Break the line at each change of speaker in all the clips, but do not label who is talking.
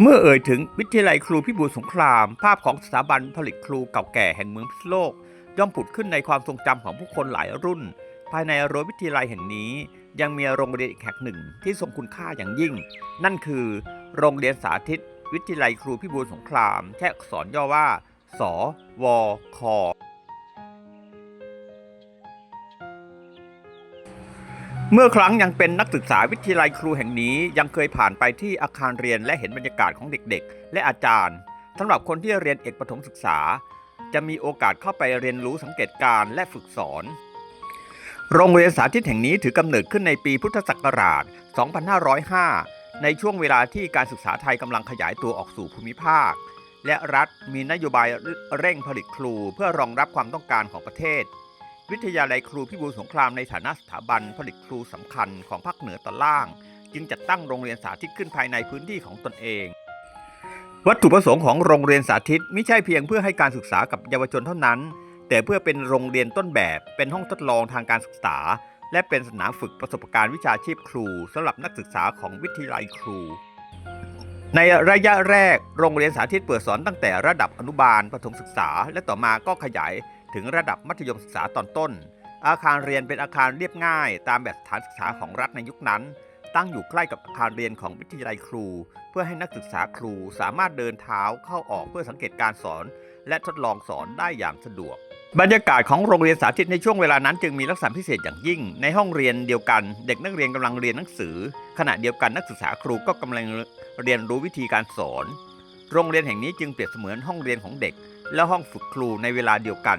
เมื่อเอ่ยถึงวิทยาลัยครูพิบูลสงคราม ภาพของสถาบันผลิตครูเก่าแก่แห่งเมืองพิษโลก ย่อมผุดขึ้นในความทรงจำของผู้คนหลายรุ่น ภายในรั้ววิทยาลัยแห่งนี้ ยังมีโรงเรียนอีกแห่งหนึ่งที่ทรงคุณค่าอย่างยิ่ง นั่นคือ โรงเรียนสาธิต วิทยาลัยครูพิบูลสงครามแค่อักษรย่อว่า สวค เมื่อครั้งยังเป็นนักศึกษาวิทยาลัยครูแห่งนี้ยังเคยผ่านไปที่อาคารเรียนและเห็นบรรยากาศของเด็กๆ และอาจารย์สำหรับคนที่เรียนเอกประถมศึกษา จะมีโอกาสเข้าไปเรียนรู้สังเกตการณ์และฝึกสอน โรงเรียนสาธิตแห่งนี้ถือกำเนิดขึ้นในปีพุทธศักราช 2505 ในช่วงเวลาที่การศึกษาไทยกำลังขยายตัวออกสู่ภูมิภาค และรัฐมีนโยบายเร่งผลิตครูเพื่อรองรับความต้องการของประเทศ วิทยาลัยครูพิบูลสงครามในฐานะสถาบันผลิตครูสำคัญของภาคเหนือตอนล่าง จึงจัดตั้งโรงเรียนสาธิตขึ้นภายในพื้นที่ของตนเอง วัตถุประสงค์ของโรงเรียนสาธิตไม่ใช่เพียงเพื่อให้การศึกษากับเยาวชนเท่านั้น แต่เพื่อเป็นโรงเรียนต้นแบบ เป็นห้องทดลองทางการศึกษา และเป็นสนามฝึกประสบการณ์วิชาชีพครูสำหรับนักศึกษาของวิทยาลัยครูในระยะแรก โรงเรียนสาธิตเปิดสอนตั้งแต่ระดับอนุบาลประถมศึกษา และต่อมาก็ขยาย ถึงระดับมัธยมศึกษาตอนต้น อาคารเรียนเป็นอาคารเรียบง่าย ตามแบบสถานศึกษาของรัฐในยุคนั้น ตั้งอยู่ใกล้กับอาคารเรียนของวิทยาลัยครู เพื่อให้นักศึกษาครูสามารถเดินเท้าเข้าออกเพื่อสังเกตการสอน และทดลองสอนได้อย่างสะดวก บรรยากาศของโรงเรียนสาธิตในช่วงเวลานั้นจึงมีลักษณะพิเศษอย่างยิ่ง ในห้องเรียนเดียวกัน เด็กนักเรียนกำลังเรียนหนังสือ ขณะเดียวกันนักศึกษาครูก็กำลังเรียนรู้วิธีการสอน โรงเรียนแห่งนี้จึงเปรียบเสมือนห้องเรียนของเด็กและห้องฝึกครูในเวลาเดียวกัน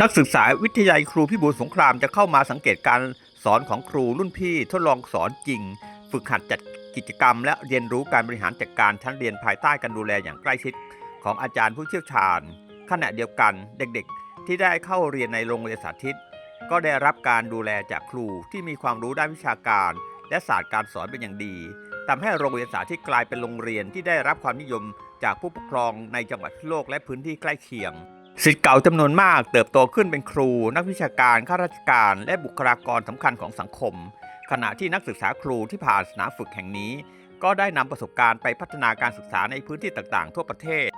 นักศึกษาวิทยาลัยครูพิบูลสงครามจะเข้ามาสังเกตการสอนของครูรุ่นพี่ทดลองสอนจริง ฝึกหัดจัดกิจกรรม และเรียนรู้การบริหารจัดการชั้นเรียนภายใต้การดูแลอย่างใกล้ชิด ของอาจารย์ผู้เชี่ยวชาญ ขณะเดียวกันเด็กๆ ที่ได้เข้าเรียนในโรงเรียนสาธิต ก็ได้รับการดูแลจากครูที่มีความรู้ด้านวิชาการ และศาสตร์การสอนเป็นอย่างดีทำให้โรงเรียนสาธิตกลายเป็นโรงเรียนที่ได้รับความนิยมจากผู้ปกครองในจังหวัดโลกและพื้นที่ใกล้เคียง สิทธิ์เก่าจำนวนมากเติบโตขึ้นเป็นครู นักวิชาการข้าราชการ และบุคลากรสำคัญของสังคม ขณะที่นักศึกษาครูที่ผ่านสนามฝึกแห่งนี้ ก็ได้นำประสบการณ์ไปพัฒนาการศึกษาในพื้นที่ต่างๆ ทั่วประเทศ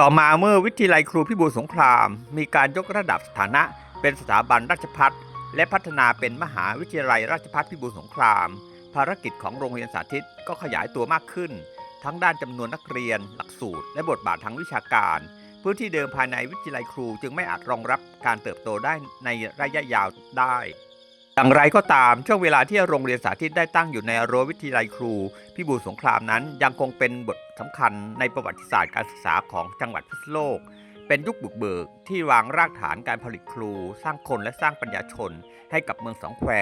ต่อมาเมื่อวิทยาลัยครูพิบูลสงคราม มีการยกระดับสถานะ เป็นสถาบันราชพัฒและพัฒนาเป็นมหาวิทยาลัยราชพัฒพิบูลสงคราม ภารกิจของโรงเรียนสาธิตก็ขยายตัวมากขึ้น ทั้งด้านจำนวนนักเรียน หลักสูตร และบทบาททางวิชาการ พื้นที่เดิมภายในวิทยาลัยครูจึงไม่อาจรองรับการเติบโตได้ในระยะยาวได้อย่างไรก็ตามช่วงเวลาที่โรงเรียนสาธิตได้ตั้งอยู่ในรั้ววิทยาลัยครูพิบูลสงครามนั้น ยังคงเป็นบทสำคัญในประวัติศาสตร์การศึกษาของจังหวัดพิษณุโลก เป็นยุคบุกเบิกที่วางรากฐานการผลิตครู สร้างคนและสร้างปัญญาชนให้กับเมืองสองแคว